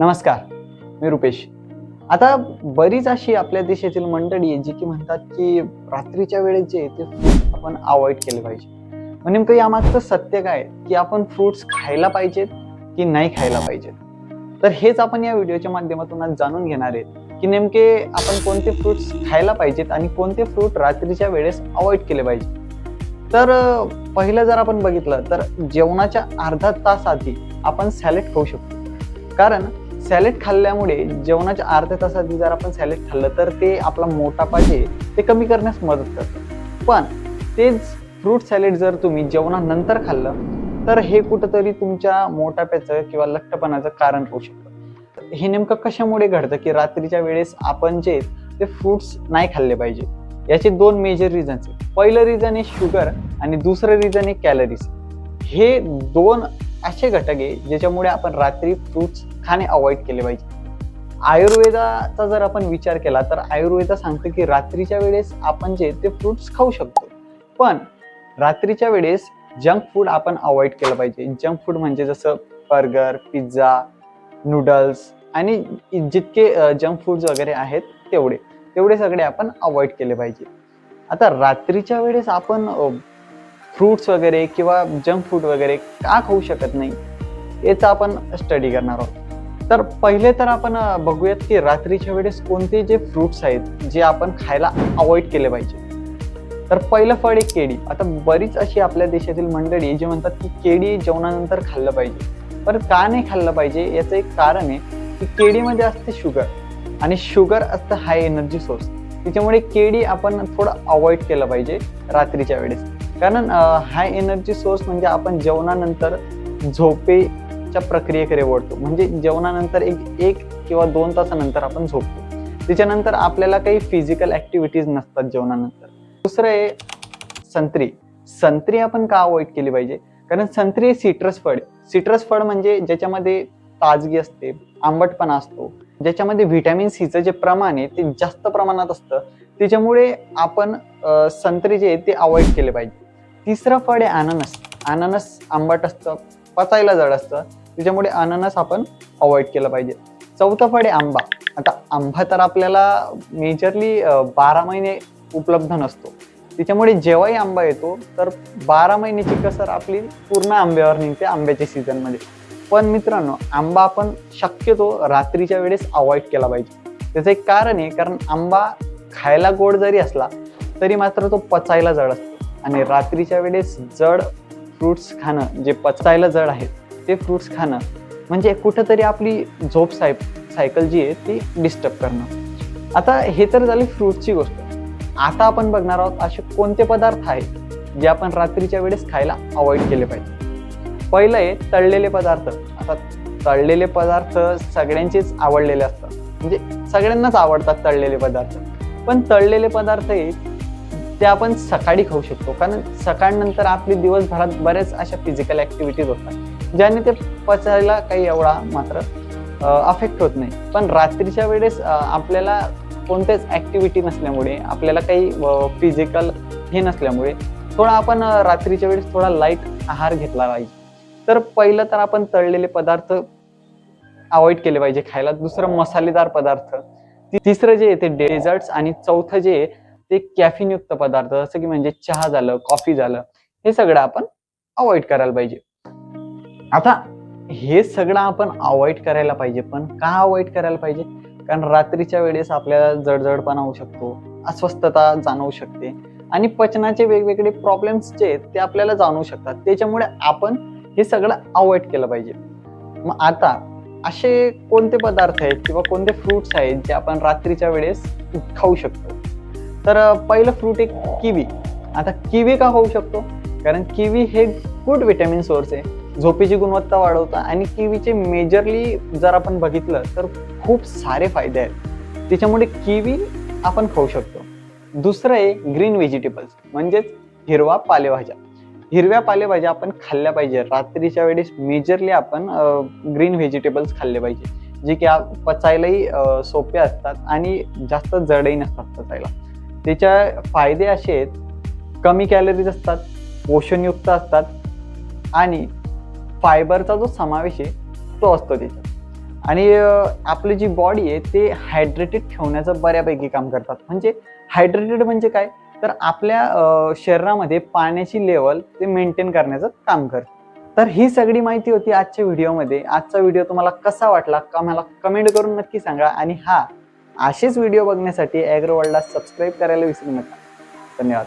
नमस्कार मी रुपेश. आता बरीच अशी आपल्या देशातील मंडळी आहे जी की म्हणतात की रात्रीच्या वेळेत जे आहे ते फ्रूट्स आपण अवॉइड केले पाहिजे. मग नेमकं यामागचं सत्य काय आहे? की आपण फ्रुट्स खायला पाहिजेत की नाही खायला पाहिजेत? तर हेच आपण या व्हिडिओच्या माध्यमातून आज जाणून घेणार आहेत की नेमके आपण कोणते फ्रुट्स खायला पाहिजेत आणि कोणते फ्रूट रात्रीच्या वेळेस अवॉइड केले पाहिजे तर पहिलं जर आपण बघितलं तर जेवणाच्या अर्धा तास आधी आपण सॅलेड खाऊ शकतो. कारण सॅलेड खाल्ल्यामुळे जेवणाच्या अर्ध्या तासात जर आपण सॅलेड खाल्लं तर ते आपला मोटापा जे ते कमी करण्यास मदत करतं. पण तेच फ्रूट सॅलेड जर तुम्ही जेवणानंतर खाल्लं तर हे कुठंतरी तुमच्या मोटाप्याचं किंवा लठ्ठपणाचं कारण होऊ शकतं. हे नेमकं कशामुळे घडतं की रात्रीच्या वेळेस आपण जे ते फ्रुट्स नाही खाल्ले पाहिजे? याचे दोन मेजर रिझन्स आहेत. पहिलं रिझन आहे शुगर आणि दुसरं रिझन आहे कॅलरीज हे दोन असे घटक आहे ज्याच्यामुळे आपण रात्री फ्रुट्स खाणे अवॉइड केले पाहिजे. आयुर्वेदाचा जर आपण विचार केला तर आयुर्वेदा सांगतं की रात्रीच्या वेळेस आपण जे ते फ्रुट्स खाऊ शकतो. पण रात्रीच्या वेळेस जंक फूड आपण अवॉइड केलं पाहिजे. जंक फूड म्हणजे जसं बर्गर पिझ्झा नूडल्स आणि जितके जंक फूड्स वगैरे आहेत तेवढे. तेवढे सगळे आपण अवॉइड केले पाहिजे. आता रात्रीच्या वेळेस आपण फ्रूट्स वगैरे किंवा जंक फूड वगैरे का खाऊ शकत नाही याचा आपण स्टडी करणार आहोत. तर पहिले तर आपण बघूयात की रात्रीच्या वेळेस कोणते जे फ्रुट्स आहेत जे आपण खायला अवॉइड केले पाहिजे. तर पहिलं फळ आहे केळी. आता बरीच अशी आपल्या देशातील मंडळी जे जी म्हणतात की केळी जेवणानंतर खाल्लं पाहिजे. पण का नाही खाल्लं पाहिजे? याचं एक कारण आहे की केळीमध्ये असते शुगर आणि शुगर असतं हाय एनर्जी सोर्स त्याच्यामुळे केळी आपण थोडं अवॉइड केलं पाहिजे रात्रीच्या वेळेस. कारण हाय एनर्जी सोर्स म्हणजे आपण जेवणानंतर झोपे च्या प्रक्रियेकडे वळतो म्हणजे जेवणानंतर एक एक किंवा दोन तासानंतर आपण झोपतो. त्याच्यानंतर आपल्याला काही फिजिकल ऍक्टिव्हिटीज नसतात जेवणानंतर. दुसरं आहे संत्री. संत्री आपण का अवॉइड केली पाहिजे? कारण संत्री सिट्रस फळ सिट्रस फळ म्हणजे ज्याच्यामध्ये ताजगी असते आंबटपणा असतो ज्याच्यामध्ये व्हिटॅमिन सीचं जे प्रमाण आहे ते जास्त प्रमाणात असतं. त्याच्यामुळे आपण संत्री जे आहे ते अवॉइड केले पाहिजे. तिसरं फळ आहे अननस अननस आंबट असतं. पचायला जड असतं. त्याच्यामुळे अननस आपण अवॉइड केलं पाहिजे. चौथं फळ आहे आंबा. आता आंबा तर आपल्याला मेजरली बारा महिने उपलब्ध नसतो. त्याच्यामुळे जेव्हाही आंबा येतो तर बारा महिन्याची कसर आपली पूर्ण आंब्यावर निघते आंब्याच्या सीझनमध्ये पण मित्रांनो आंबा आपण शक्यतो रात्रीच्या वेळेस अवॉइड केला पाहिजे. त्याचं एक कारण आहे कारण आंबा खायला गोड जरी असला तरी मात्र तो पचायला जड असतो. आणि रात्रीच्या वेळेस जड फ्रुट्स खाणं जे पचायला जड आहेत ते फ्रुट्स खाणं म्हणजे कुठंतरी आपली झोप साय सायकल जी आहे ती डिस्टर्ब करणं. आता हे तर झाली फ्रूटची गोष्ट. आता आपण बघणार आहोत असे कोणते पदार्थ आहेत जे आपण रात्रीच्या वेळेस खायला अवॉइड केले पाहिजे. पहिलं आहे तळलेले पदार्थ. आता तळलेले पदार्थ सगळ्यांचेच आवडलेले असतात. म्हणजे सगळ्यांनाच आवडतात तळलेले पदार्थ. पण तळलेले पदार्थ हे ते आपण सकाळी खाऊ शकतो. कारण सकाळनंतर आपली दिवसभरात बऱ्याच अशा फिजिकल ऍक्टिव्हिटीज होतात ज्याने ते पचायला काही एवढा मात्र अफेक्ट होत नाही. पण रात्रीच्या वेळेस आपल्याला कोणतेच ऍक्टिव्हिटी नसल्यामुळे आपल्याला काही फिजिकल हे नसल्यामुळे थोडा आपण रात्रीच्या वेळेस थोडा लाइट आहार घेतला पाहिजे. तर पहिलं तर आपण तळलेले पदार्थ अवॉइड केले पाहिजे खायला. दुसरं मसालेदार पदार्थ. तिसरं जे आहे ते डेझर्ट्स आणि चौथं जे आहे ते कॅफिनयुक्त युक्त पदार्थ जसं की म्हणजे चहा झालं कॉफी झालं हे सगळं आपण अवॉइड करायला पाहिजे. आता हे सगळं आपण अवॉइड करायला पाहिजे पण का अवॉइड करायला पाहिजे? कारण रात्रीच्या वेळेस आपल्याला जडजडपणा होऊ शकतो अस्वस्थता जाणवू शकते आणि पचनाचे वेगवेगळे प्रॉब्लेम्स जे आहेत ते आपल्याला जाणवू शकतात. त्याच्यामुळे आपण हे सगळं अवॉइड केलं पाहिजे. मग आता असे कोणते पदार्थ आहेत किंवा कोणते फ्रुट्स आहेत जे आपण रात्रीच्या वेळेस खाऊ शकतो? तर पहिलं फ्रूट एक किवी आता किवी का होऊ शकतो? कारण किवी हे गुड विटॅमिन सोर्स आहे. झोपेची गुणवत्ता वाढवतं आणि किवीचे मेजरली जर आपण बघितलं तर खूप सारे फायदे आहेत. त्याच्यामुळे किवी आपण खाऊ शकतो. दुसरं आहे ग्रीन व्हेजिटेबल्स म्हणजेच हिरवा पालेभाज्या. हिरव्या पालेभाज्या आपण खाल्ल्या पाहिजे. रात्रीच्या वेळेस मेजरली आपण ग्रीन व्हेजिटेबल्स खाल्ले पाहिजे. जे की पचायलाही सोपे असतात आणि जास्त जडही नसतात पचायला. त्याच्या फायदे असे आहेत कमी कॅलरीज असतात पोषणयुक्त असतात आणि फायबरचा जो समावेश आहे तो असतो त्याच्यात. आणि आपली जी बॉडी आहे ते हायड्रेटेड ठेवण्याचं बऱ्यापैकी काम करतात. म्हणजे हायड्रेटेड म्हणजे काय? तर आपल्या शरीरामध्ये पाण्याची लेवल ते मेंटेन करण्याचं काम करतं. तर ही सगळी माहिती होती आजच्या व्हिडिओमध्ये आजचा व्हिडिओ तुम्हाला कसा वाटला का मला कमेंट करून नक्की सांगा. आणि हा असेच व्हिडिओ बघण्यासाठी ॲग्रोवर्ल्डला सबस्क्राईब करायला विसरू नका. धन्यवाद.